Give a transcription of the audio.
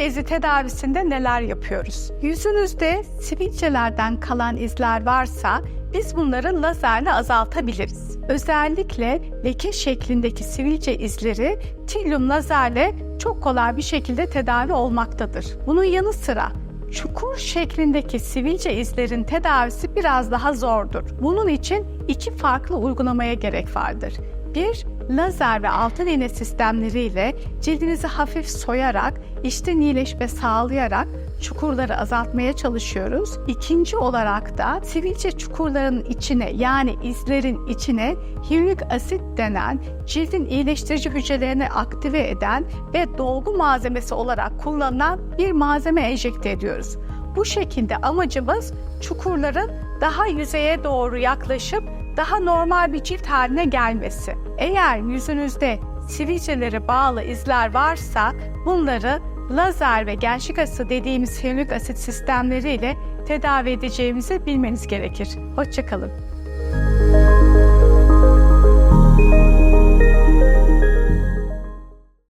sivilce tedavisinde neler yapıyoruz? Yüzünüzde sivilcelerden kalan izler varsa biz bunları lazerle azaltabiliriz. Özellikle leke şeklindeki sivilce izleri tilyum lazerle çok kolay bir şekilde tedavi olmaktadır. Bunun yanı sıra çukur şeklindeki sivilce izlerin tedavisi biraz daha zordur. Bunun için iki farklı uygulamaya gerek vardır. Bir, lazer ve altın iğne sistemleriyle cildinizi hafif soyarak, içten iyileşme sağlayarak çukurları azaltmaya çalışıyoruz. İkinci olarak da sivilce çukurların içine yani izlerin içine hyaluronik asit denen cildin iyileştirici hücrelerini aktive eden ve dolgu malzemesi olarak kullanılan bir malzeme enjekte ediyoruz. Bu şekilde amacımız çukurların daha yüzeye doğru yaklaşıp daha normal bir cilt haline gelmesi. Eğer yüzünüzde sivilcelere bağlı izler varsa bunları lazer ve gençlik asidi dediğimiz hyaluronik asit sistemleriyle tedavi edeceğimizi bilmeniz gerekir. Hoşçakalın.